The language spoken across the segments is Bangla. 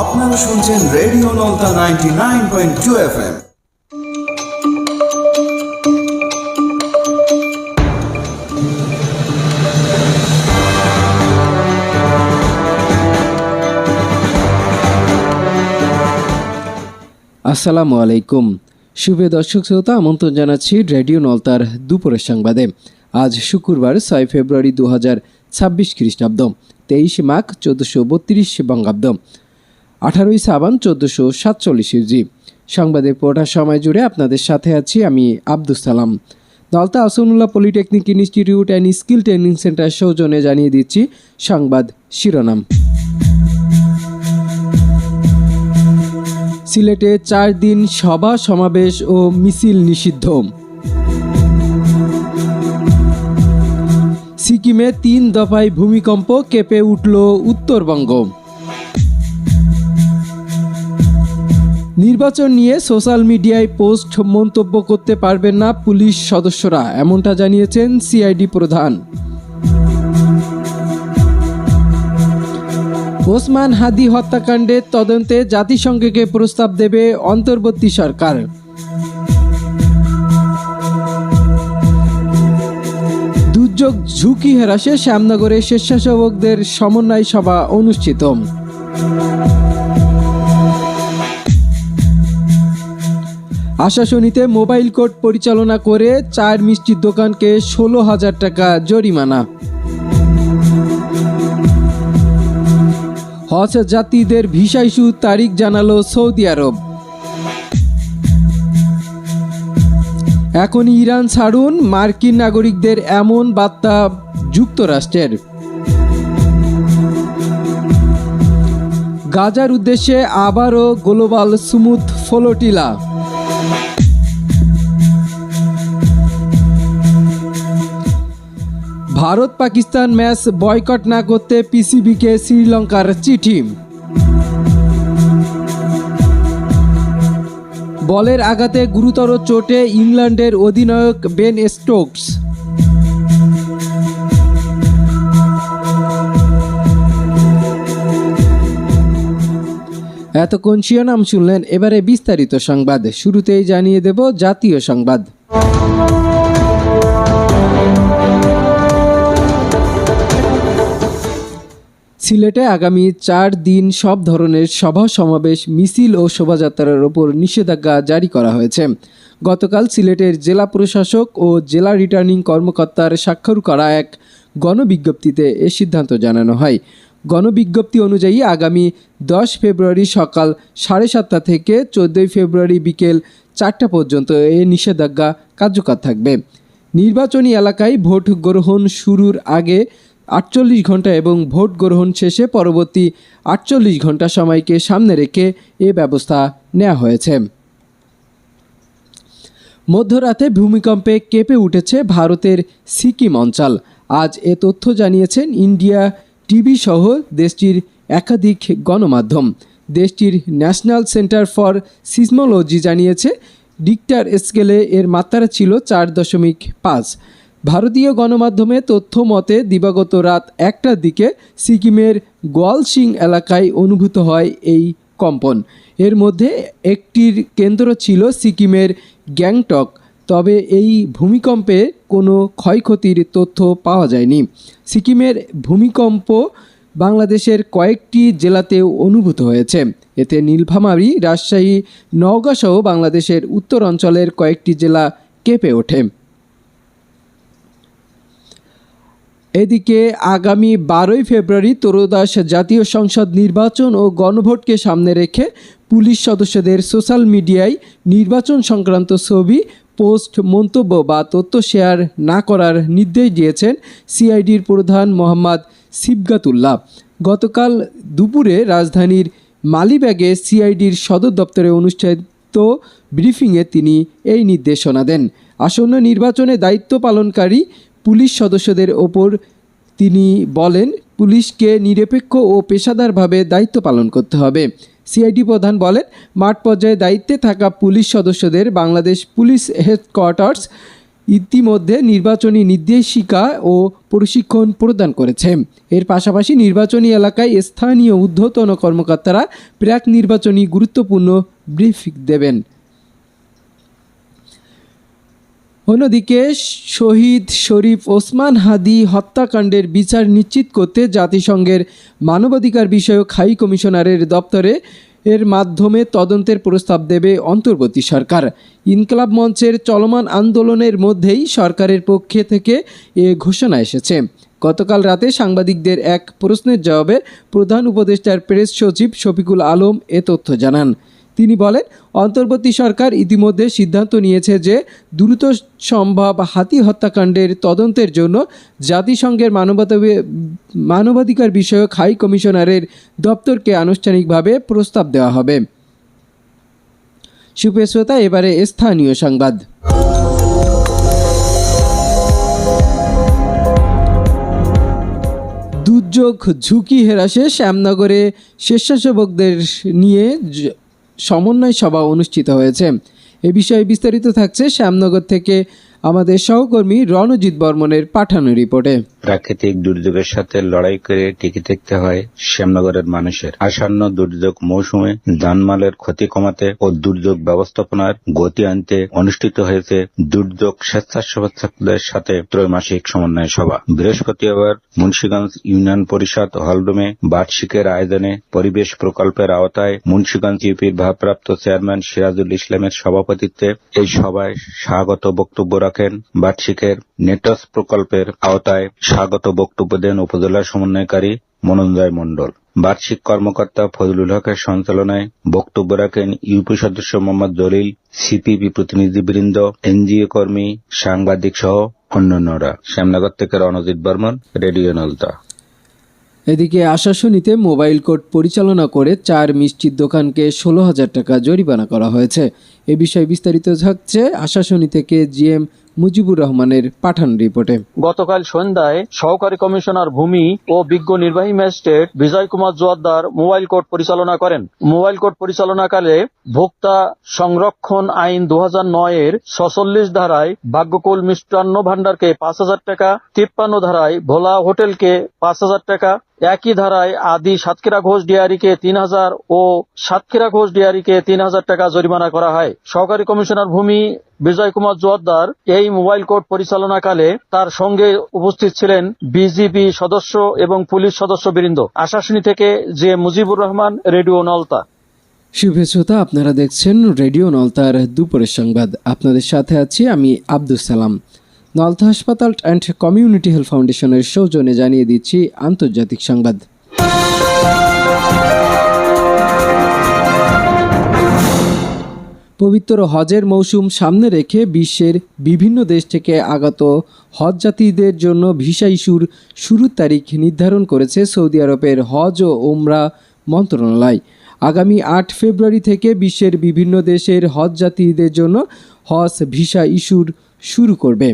আপনারা শুনছেন radio Nalta ninety nine point two F M আসসালামু আলাইকুম। শুভ দর্শক শ্রোতা, আমন্ত্রণ জানাচ্ছি রেডিও নলতার দুপুরের সংবাদে। আজ শুক্রবার ছয় ফেব্রুয়ারি দু হাজার ছাব্বিশ খ্রিস্টাব্দ, তেইশে মাঘ চোদ্দশো বত্রিশ বঙ্গাব্দ। আঠারোই সাবান চোদ্দোশো সাতচল্লিশ ইউজি। সংবাদের পড়ার সময় জুড়ে আপনাদের সাথে আছি আমি Abdul Salam. Nalta Ahsanullah polytechnic institute and skill training centre সৌজন্যে জানিয়ে দিচ্ছি সংবাদ শিরোনাম। সিলেটে চার দিন সভা, সমাবেশ ও মিছিল নিষিদ্ধ। সিকিমে তিন দফায় ভূমিকম্প কেঁপে উঠল উত্তরবঙ্গ। নির্বাচন নিয়ে সোশ্যাল মিডিয়ায় পোস্ট মন্তব্য করতে পারবেন না পুলিশ সদস্যরা, এমনটা জানিয়েছেন সিআইডি প্রধান। ওসমান হাদি হত্যাকাণ্ডের তদন্তে জাতিসংঘকে প্রস্তাব দেবে অন্তর্বর্তী সরকার। দুর্যোগ, ঝুঁকি হ্রাসে শ্যামনগরে স্বেচ্ছাসেবকদের সমন্বয় সভা অনুষ্ঠিত। আশাশনীতে মোবাইল কোর্ট পরিচালনা করে চায়ের মিষ্টির দোকানকে ষোলো হাজার টাকা জরিমানা। হজ যাত্রীদের ভিসা ইস্যু তারিখ জানালো সৌদি আরব। এখন ইরান ছাড়ুন, মার্কিন নাগরিকদের এমন বার্তা যুক্তরাষ্ট্রের। গাজার উদ্দেশ্যে আবারও global Sumud flotilla. Bharat Pakistan match boycott না করতে পিসিবিকে শ্রীলঙ্কার চিঠি। বলের আঘাতে গুরুতর চোটে ইংল্যান্ডের অধিনায়ক বেন স্টোকস। এতক্ষণ শিরোনাম শুনলেন, এবারে বিস্তারিত সংবাদ। শুরুতেই জানিয়ে দেব জাতীয় সংবাদ। সিলেটে আগামী চার দিন সব ধরনের সভা সমাবেশ, মিছিল ও শোভাযাত্রার ওপর নিষেধাজ্ঞা জারি করা হয়েছে। গতকাল সিলেটের জেলা প্রশাসক ও জেলা রিটার্নিং কর্মকর্তার স্বাক্ষর করা এক গণবিজ্ঞপ্তিতে এ সিদ্ধান্ত জানানো হয়। গণবিজ্ঞপ্তি অনুযায়ী আগামী দশ ফেব্রুয়ারি সকাল সাড়ে সাতটা থেকে চোদ্দোই ফেব্রুয়ারি বিকেল চারটা পর্যন্ত এ নিষেধাজ্ঞা কার্যকর থাকবে। নির্বাচনী এলাকায় ভোট গ্রহণ শুরুর আগে আটচল্লিশ ঘণ্টা এবং ভোট গ্রহণ শেষে পরবর্তী আটচল্লিশ ঘণ্টা সময়কে সামনে রেখে এ ব্যবস্থা নেওয়া হয়েছে। মধ্যরাতে ভূমিকম্পে কেঁপে উঠেছে ভারতের সিকিম অঞ্চল। আজ এ তথ্য জানিয়েছেন ইন্ডিয়া টিভি সহ দেশটির একাধিক গণমাধ্যম। দেশটির ন্যাশনাল সেন্টার ফর সিসমোলজি জানিয়েছে, ডিক্টার স্কেলে এর মাত্রা ছিল চার দশমিক পাঁচ। ভারতীয় গণমাধ্যমে তথ্য মতে দিবাগত রাত একটার দিকে সিকিমের গোয়ালসিং এলাকায় অনুভূত হয় এই কম্পন। এর মধ্যে একটির কেন্দ্র ছিল সিকিমের গ্যাংটক, তবে এই ভূমিকম্পে কোনো ক্ষয়ক্ষতির তথ্য পাওয়া যায়নি। সিকিমের ভূমিকম্প বাংলাদেশের কয়েকটি জেলাতেও অনুভূত হয়েছে। এতে নীলফামারী, রাজশাহী, নওগাঁসহ বাংলাদেশের উত্তর অঞ্চলের কয়েকটি জেলা কেঁপে ওঠে। এদিকে আগামী বারোই ফেব্রুয়ারি ত্রয়োদশ জাতীয় সংসদ নির্বাচন ও গণভোটকে সামনে রেখে পুলিশ সদস্যদের সোশ্যাল মিডিয়ায় নির্বাচন সংক্রান্ত ছবি, পোস্ট, মন্তব্য বা তথ্য শেয়ার না করার নির্দেশ দিয়েছেন সিআইডির প্রধান মোহাম্মদ সিবগাতুল্লাহ। গতকাল দুপুরে রাজধানীর মালিব্যাগে সিআইডির সদর দপ্তরে অনুষ্ঠিত ব্রিফিংয়ে তিনি এই নির্দেশনা দেন। আসন্ন নির্বাচনে দায়িত্ব পালনকারী পুলিশ সদস্যদের ওপর তিনি বলেন, পুলিশকে নিরপেক্ষ ও পেশাদারভাবে দায়িত্ব পালন করতে হবে। সিআইডি প্রধান বলেন, মাঠ পর্যায়ে দায়িত্বে থাকা পুলিশ সদস্যদের বাংলাদেশ পুলিশ হেডকোয়ার্টার্স ইতিমধ্যে নির্বাচনী নির্দেশিকা ও প্রশিক্ষণ প্রদান করেছে। এর পাশাপাশি নির্বাচনী এলাকায় স্থানীয় ঊর্ধ্বতন কর্মকর্তারা প্রাক নির্বাচনী গুরুত্বপূর্ণ ব্রিফিং দেবেন। অন্যদিকে শহীদ শরীফ ওসমান হাদি হত্যাকাণ্ডের বিচার নিশ্চিত করতে জাতিসংঘের মানবাধিকার বিষয়ক হাই কমিশনারের দপ্তরে এর মাধ্যমে তদন্তের প্রস্তাব দেবে অন্তর্বর্তী সরকার। ইনকলাব মঞ্চের চলমান আন্দোলনের মধ্যেই সরকারের পক্ষে থেকে এ ঘোষণা এসেছে। গতকাল রাতে সাংবাদিকদের এক প্রশ্নের জবাবে প্রধান উপদেষ্টার প্রেস সচিব শফিকুল আলম এ তথ্য জানান। তিনি বলেন, অন্তর্বর্তী সরকার ইতিমধ্যে সিদ্ধান্ত নিয়েছে যে দ্রুত সম্ভব হাতি হত্যাকাণ্ডের তদন্তের জন্য জাতিসংঘের মানবতা মানবাধিকার বিষয়ক হাই কমিশনারের দপ্তরকে আনুষ্ঠানিকভাবে প্রস্তাব দেওয়া হবে। সুপ্রিয় এবারে স্থানীয় সংবাদ। দুর্যোগ, ঝুঁকি হেরাসে শ্যামনগরে স্বেচ্ছাসেবকদের নিয়ে সমন্বয় সভা অনুষ্ঠিত হয়েছে। এ বিষয়ে বিস্তারিত থাকছে শ্যামনগর থেকে আমাদের সহকর্মী রণজিৎ বর্মনের পাঠানো রিপোর্টে। প্রাকৃতিক দুর্যোগের সাথে লড়াই করে টিকে থাকতে হয় শ্যামনগরের মানুষের। আসন্ন দুর্যোগ মৌসুমে জানমালের ক্ষতি কমাতে ও দুর্যোগ ব্যবস্থাপনার গতি আনতে অনুষ্ঠিত হয়েছে দুর্যোগ স্বেচ্ছাসেবকদের সাথে ত্রৈমাসিক সমন্বয় সভা। বৃহস্পতিবার মুন্সিগঞ্জ ইউনিয়ন পরিষদ হলরুমে বার্ষিকের আয়োজনে পরিবেশ প্রকল্পের আওতায় মুন্সিগঞ্জ ইউপির ভারপ্রাপ্ত চেয়ারম্যান সিরাজুল ইসলামের সভাপতিত্বে এই সভায় স্বাগত বক্তব্য রাখেন বার্ষিকের নেটস প্রকল্পের আওতায় স্বাগত বক্তব্য দেন উপজেলা সমন্বয়কারী মনোজয় মণ্ডল। বার্ষিক কর্মকর্তা ফজলুল হকের সঞ্চালনায় বক্তব্য রাখেন ইউপি সদস্য মোহাম্মদ জলিল, সিপিবি প্রতিনিধিবৃন্দ, এনজিও কর্মী, সাংবাদিক সহ অন্যান্যরা। শ্যামনগর থেকে রণজিৎ বর্মন, রেডিও নলতা। এদিকে আশাশুনিতে মোবাইল কোর্ট পরিচালনা করে চার মিষ্টির দোকানকে ষোলো হাজার টাকা জরিমানা করা হয়েছে। এ বিষয়ে বিস্তারিত থাকছে আশাশুনি থেকে জিএম মুজিবুর রহমানের পাঠান রিপোর্টে। গতকাল সন্ধ্যায় সহকারী কমিশনার ভূমি ও বিজ্ঞ নির্বাহী magistrate Bijoy Kumar Joardar mobile court পরিচালনা করেন। মোবাইল কোর্ট পরিচালনাকালে ভোক্তা সংরক্ষণ আইন দু এর ছচল্লিশ ধারায় ভাগ্যকুল মিষ্টান্ন ভান্ডারকে পাঁচ হাজার টাকা, তিপ্পান্ন ধারায় ভোলা হোটেলকে পাঁচ হাজার টাকা, একই ধারায় আদি সাতক্ষীরা ঘোষ ডিয়ারিকে তিন হাজার ও সাতক্ষীরা ঘোষ ডিয়ারিকে তিন হাজার টাকা জরিমানা করা হয়। সহকারী কমিশনার ভূমি বিজয় কুমার জোয়ারদার এই মোবাইল কোর্ট পরিচালনাকালে তার সঙ্গে উপস্থিত ছিলেন বিজিবি সদস্য এবং পুলিশ সদস্য বৃন্দ আশাশুনি থেকে যে মুজিবুর রহমান, রেডিও নলতা। শুভ শ্রোতা, আপনারা দেখছেন রেডিও নলতার দুপুরের সংবাদ। আপনাদের সাথে আছি আমি আব্দুল সালাম। নলতা হাসপাতাল অ্যান্ড কমিউনিটি হেলথ ফাউন্ডেশনের সৌজন্যে জানিয়ে দিচ্ছি আন্তর্জাতিক সংবাদ। পবিত্র হজের মৌসুম সামনে রেখে বিশ্বের বিভিন্ন দেশ থেকে আগত হজ যাত্রীদের জন্য ভিসা ইস্যুর শুরুর তারিখ নির্ধারণ করেছে সৌদি আরবের হজ ও ওমরা মন্ত্রণালয়। আগামী আট ফেব্রুয়ারি থেকে বিশ্বের বিভিন্ন দেশের হজ যাত্রীদের জন্য হজ ভিসা ইস্যুর শুরু করবে।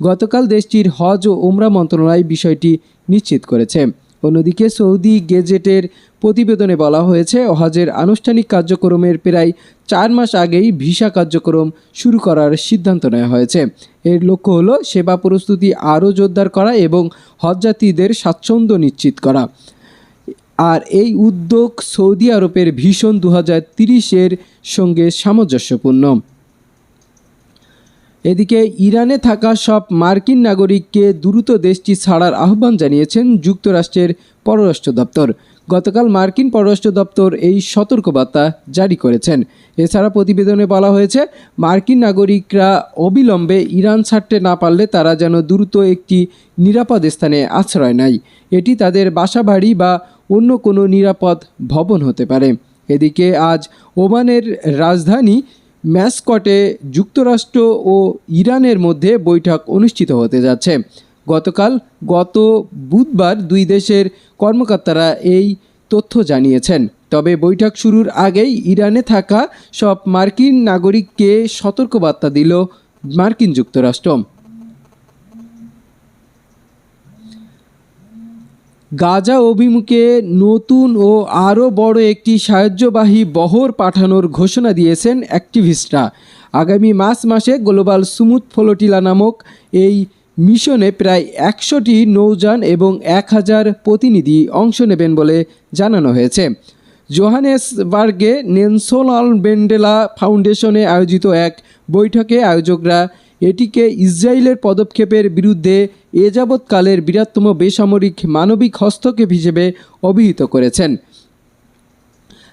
গতকাল দেশটির হজ ও ওমরা মন্ত্রণালয় বিষয়টি নিশ্চিত করেছে। অন্যদিকে সৌদি গেজেটের প্রতিবেদনে বলা হয়েছে হজের আনুষ্ঠানিক কার্যক্রমের প্রায় চার মাস আগেই ভিসা কার্যক্রম শুরু করার সিদ্ধান্ত নেওয়া হয়েছে। এর লক্ষ্য হলো সেবা প্রস্তুতি আরও জোরদার করা এবং হজযাত্রীদের স্বাচ্ছন্দ্য নিশ্চিত করা। আর এই উদ্যোগ সৌদি আরবের ভীষণ দু হাজার তিরিশের সঙ্গে সামঞ্জস্যপূর্ণ। এদিকে ইরানে থাকা সব মার্কিন নাগরিককে দ্রুত দেশটি ছাড়ার আহ্বান জানিয়েছেন যুক্তরাষ্ট্রের পররাষ্ট্র দপ্তর। গতকাল মার্কিন পররাষ্ট্র দপ্তর এই সতর্কবার্তা জারি করেছেন। এছাড়া প্রতিবেদনে বলা হয়েছে, মার্কিন নাগরিকরা অবিলম্বে ইরান ছাড়তে না পারলে তারা যেন দ্রুত একটি নিরাপদ স্থানে আশ্রয় নেয়। এটি তাদের বাসাবাড়ি বা অন্য কোনো নিরাপদ ভবন হতে পারে। এদিকে আজ ওমানের রাজধানী ম্যাসকটে যুক্তরাষ্ট্র ও ইরানের মধ্যে বৈঠক অনুষ্ঠিত হতে যাচ্ছে। গতকাল গত বুধবার দুই দেশের কর্মকর্তারা এই তথ্য জানিয়েছেন। তবে বৈঠক শুরুর আগেই ইরানে থাকা সব মার্কিন নাগরিককে সতর্কবার্তা দিল মার্কিন যুক্তরাষ্ট্র। গাজা অভিমুখে নতুন ও আরও বড় একটি সাহায্যবাহী বহর পাঠানোর ঘোষণা দিয়েছেন অ্যাক্টিভিস্টরা। আগামী মার্চ মাসে গ্লোবাল সুমুথ ফ্লোটিলা নামক এই মিশনে প্রায় একশোটি নৌযান এবং এক হাজার প্রতিনিধি অংশ নেবেন বলে জানানো হয়েছে। জোহানেসবার্গে নেলসন বেন্ডেলা ফাউন্ডেশনে আয়োজিত এক বৈঠকে আয়োজকরা এটিকে ইসরায়েলের পদক্ষেপের বিরুদ্ধে এ যাবৎকালের বৃহত্তম বেসামরিক মানবিক হস্তক্ষেপ হিসেবে অভিহিত করেছেন।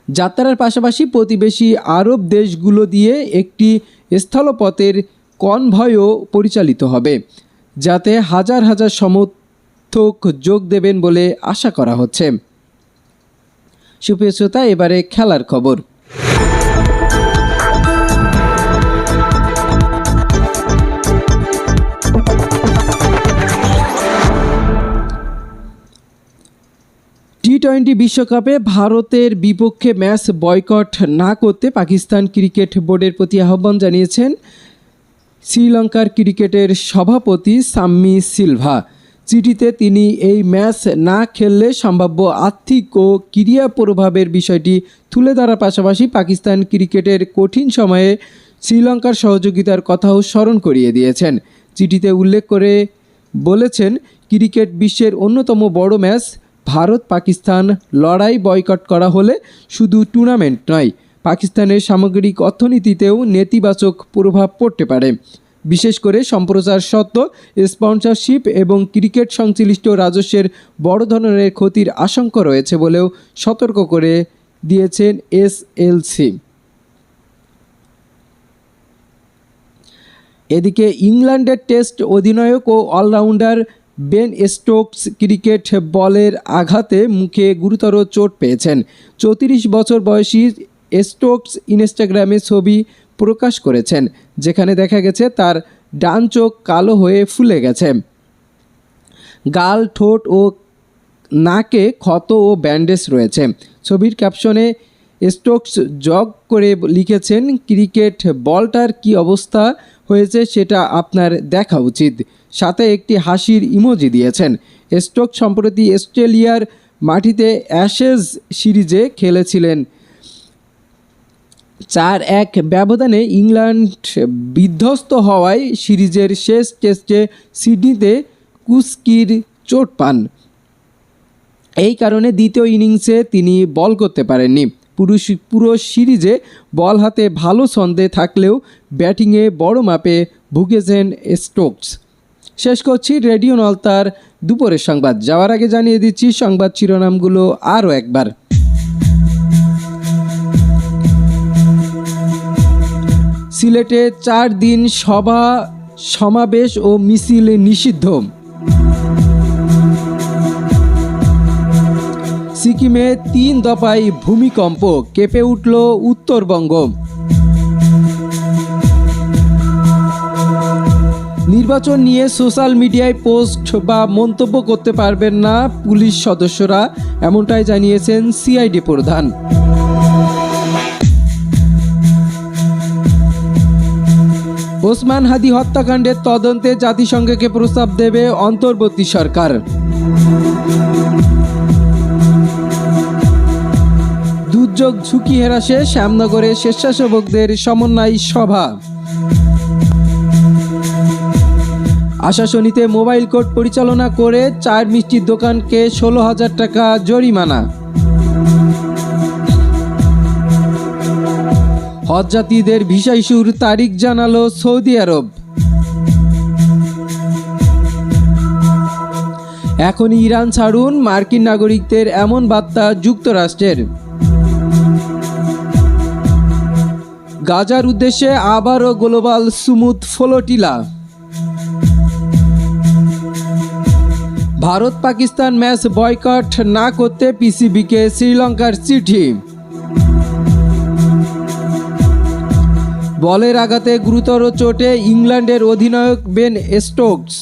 যাত্রার পাশাপাশি প্রতিবেশী আরব দেশগুলো দিয়ে একটি স্থলপথের কনভয়ও পরিচালিত হবে, যাতে হাজার হাজার সমর্থক যোগ দেবেন বলে আশা করা হচ্ছে। সুপ্রিয় শ্রোতা, এবারে খেলার খবর। টোয়েন্টি বিশ্বকাপে ভারতের বিপক্ষে ম্যাচ বয়কট না করতে পাকিস্তান ক্রিকেট বোর্ডের প্রতি আহ্বান জানিয়েছেন শ্রীলঙ্কার ক্রিকেটের সভাপতি সাম্মি সিলভা। চিঠিতে তিনি এই ম্যাচ না খেললে সম্ভাব্য আর্থিক ও ক্রিয়া প্রভাবের বিষয়টি তুলে ধরার পাশাপাশি পাকিস্তান ক্রিকেটের কঠিন সময়ে শ্রীলঙ্কার সহযোগিতার কথাও স্মরণ করিয়ে দিয়েছেন। চিঠিতে উল্লেখ করে বলেছেন, ক্রিকেট বিশ্বের অন্যতম বড় ম্যাচ ভারত পাকিস্তান লড়াই বয়কট করা হলে শুধু টুর্নামেন্ট নয়, পাকিস্তানের সামগ্রিক অর্থনীতিতেও নেতিবাচক প্রভাব পড়তে পারে। বিশেষ করে সম্প্রচার সত্ত্ব, স্পন্সরশিপ এবং ক্রিকেট সংশ্লিষ্ট রাজস্বের বড় ধরনের ক্ষতির আশঙ্কা রয়েছে বলেও সতর্ক করে দিয়েছেন এসএলসি এদিকে ইংল্যান্ডের টেস্ট অধিনায়ক ও অলরাউন্ডার বেন স্টোকস ক্রিকেট বলের আঘাতে মুখে গুরুতর চোট পেয়েছেন। চৌত্রিশ বছর বয়সী স্টোকস ইনস্টাগ্রামে ছবি প্রকাশ করেছেন, যেখানে দেখা গেছে তার ডান চোখ কালো হয়ে ফুলে গেছে। গাল, ঠোঁট ও নাকে ক্ষত ও ব্যান্ডেজ রয়েছে। ছবির ক্যাপশনে স্টোকস জগ করে লিখেছেন, ক্রিকেট বলটার কি অবস্থা হয়েছে সেটা আপনার দেখা উচিত। সাথে একটি হাসির ইমোজি দিয়েছেন। স্টোক সম্প্রতি অস্ট্রেলিয়ার মাটিতে অ্যাশেজ সিরিজে খেলেছিলেন। চার এক ব্যবধানে ইংল্যান্ড বিধ্বস্ত হওয়ায় সিরিজের শেষ টেস্টে সিডনিতে কুস্কির চোট পান। এই কারণে দ্বিতীয় ইনিংসে তিনি বল করতে পারেননি। পুরুষ পুরো সিরিজে বল হাতে ভালো ছন্দে থাকলেও ব্যাটিংয়ে বড় মাপে ভুগেছেন স্টোকস শেষ করছি রেডিও নলতার দুপুরের সংবাদ। যাওয়ার আগে জানিয়ে দিচ্ছি সংবাদ শিরোনামগুলো আরও একবার। সিলেটে চার দিন সভা, সমাবেশ ও মিছিল নিষিদ্ধ। সিকিমে তিন দফায় ভূমিকম্প, কেঁপে উঠল উত্তরবঙ্গ। নির্বাচন নিয়ে সোশ্যাল মিডিয়ায় পোস্ট বা মন্তব্য করতে পারবেন না পুলিশ সদস্যরা, এমনটাই জানিয়েছেন সিআইডি প্রধান। ওসমান হাদি হত্যাকাণ্ডের তদন্তে জাতিসংঘকে প্রস্তাব দেবে অন্তর্বর্তী সরকার। দুর্যোগ ঝুঁকি হ্রাসে শ্যামনগরে স্বেচ্ছাসেবকদের সমন্বয় সভা। আশাশনীতে মোবাইল কোর্ট পরিচালনা করে চার মিষ্টির দোকানকে ষোলো হাজার টাকা জরিমানা। হজযাত্রীদের ভিসা ইস্যুর তারিখ জানালো সৌদি আরব। এখনই ইরান ছাড়ুন মার্কিন নাগরিকদের এমন বার্তা যুক্তরাষ্ট্রের। গাজার উদ্দেশ্যে আবারও global Sumud flotilla. Bharat Pakistan match boycott না করতে পিসিবিকে শ্রীলঙ্কার চিঠি। বলের আঘাতে গুরুতর চোটে ইংল্যান্ডের অধিনায়ক বেন স্টোকস।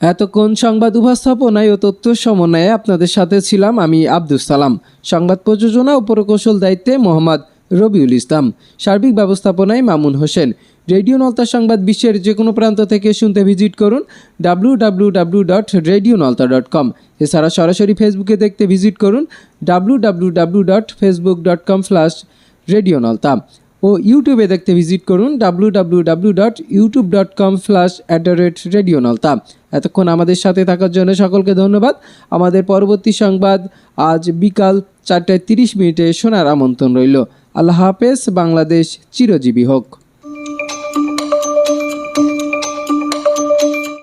এতক্ষণ সংবাদ উপস্থাপনায় ও তথ্য সমন্বয়ে আপনাদের সাথে ছিলাম আমি আব্দুল সালাম। সংবাদ প্রযোজনা ও প্রকৌশল দায়িত্বে মোহাম্মদ রবিউল ইসলাম। সার্বিক ব্যবস্থাপনায় মামুন হোসেন। রেডিও নলতা সংবাদ বিশ্বের যে কোনো প্রান্ত থেকে শুনতে ভিজিট করুন W W W dot radio Nalta dot com. এছাড়া সরাসরি ফেসবুকে দেখতে ভিজিট করুন W W W dot Facebook dot com slash radio Nalta. ও ইউটিউবে দেখতে ভিজিট করুন W W W dot YouTube dot com slash at the rate radio Nalta. এতক্ষণ আমাদের সাথে থাকার জন্য সকলকে ধন্যবাদ। আমাদের পরবর্তী সংবাদ আজ বিকাল চারটায় তিরিশ মিনিটে শোনার আমন্ত্রণ রইল। আল্লাহ হাফেজ বাংলাদেশ চিরজীবী হোক।